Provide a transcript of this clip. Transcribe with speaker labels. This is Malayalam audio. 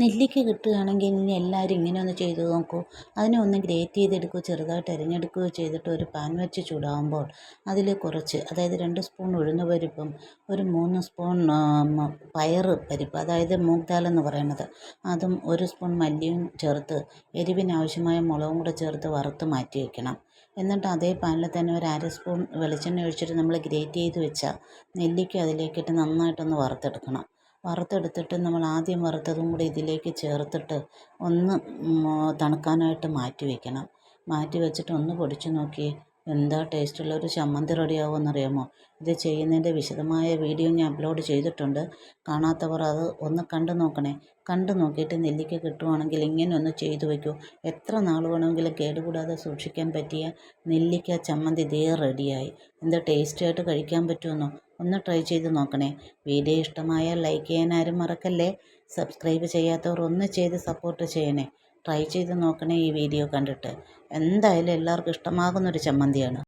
Speaker 1: നെല്ലിക്ക കിട്ടുകയാണെങ്കിൽ ഇനി എല്ലാവരും ഇങ്ങനെ ഒന്ന് ചെയ്ത് നോക്കൂ. അതിനെ ഒന്ന് ഗ്രേറ്റ് ചെയ്തെടുക്കുകയോ ചെറുതായിട്ട് അരിഞ്ഞെടുക്കുകയോ ചെയ്തിട്ട് ഒരു പാൻ വെച്ച് ചൂടാകുമ്പോൾ അതിൽ കുറച്ച് അതായത് രണ്ട് സ്പൂൺ ഉഴുന്ന് പരിപ്പും ഒരു മൂന്ന് സ്പൂൺ പയർ പരിപ്പ് അതായത് മൂഗ് ദാൽ എന്ന് പറയുന്നത്. അതും ഒരു സ്പൂൺ മല്ലിയും ചേർത്ത് എരിവിനാവശ്യമായ മുളകും കൂടെ ചേർത്ത് വറുത്ത് മാറ്റി വയ്ക്കണം എന്നിട്ട് അതേ പാനിൽ തന്നെ ഒരു അര സ്പൂൺ വെളിച്ചെണ്ണ ഒഴിച്ചിട്ട് നമ്മൾ ഗ്രേറ്റ് ചെയ്ത് വെച്ച നെല്ലിക്ക അതിലേക്കിട്ട് നന്നായിട്ടൊന്ന് വറുത്തെടുക്കണം. വറുത്തെടുത്തിട്ട് നമ്മൾ ആദ്യം വറുത്തതും കൂടി ഇതിലേക്ക് ചേർത്തിട്ട് ഒന്ന് തണുക്കാനായിട്ട് മാറ്റി വയ്ക്കണം മാറ്റി വെച്ചിട്ട് ഒന്ന് പൊടിച്ച് നോക്കിയേ എന്താ ടേസ്റ്റുള്ള ഒരു ചമ്മന്തി റെഡിയാവുമെന്നറിയാമോ? ഇത് ചെയ്യുന്നതിന്റെ വിശദമായ വീഡിയോ ഞാൻ അപ്ലോഡ് ചെയ്തിട്ടുണ്ട്. കാണാത്തവർ അത് ഒന്ന് കണ്ടു നോക്കണേ. കണ്ടു നോക്കിയിട്ട് നെല്ലിക്ക കിട്ടുവാണെങ്കിൽ ഇങ്ങനെ ഒന്ന് ചെയ്തു വയ്ക്കൂ. എത്ര നാൾ വേണമെങ്കിലും കേടുകൂടാതെ സൂക്ഷിക്കാൻ പറ്റിയ നെല്ലിക്ക ചമ്മന്തി ഇതേ റെഡിയായി. എന്താ ടേസ്റ്റായിട്ട് കഴിക്കാൻ പറ്റുമെന്നോ? ഒന്ന് ട്രൈ ചെയ്ത് നോക്കണേ. വീഡിയോ ഇഷ്ടമായാൽ ലൈക്ക് ചെയ്യാൻ ആരും മറക്കല്ലേ? സബ്സ്ക്രൈബ് ചെയ്യാത്തവർ ഒന്ന് ചെയ്ത് സപ്പോർട്ട് ചെയ്യണേ. ട്രൈ ചെയ്ത് നോക്കണേ ഈ വീഡിയോ കണ്ടിട്ട്. എന്തായാലും എല്ലാവർക്കും ഇഷ്ടമാകുന്നൊരു ചമ്മന്തിയാണ്.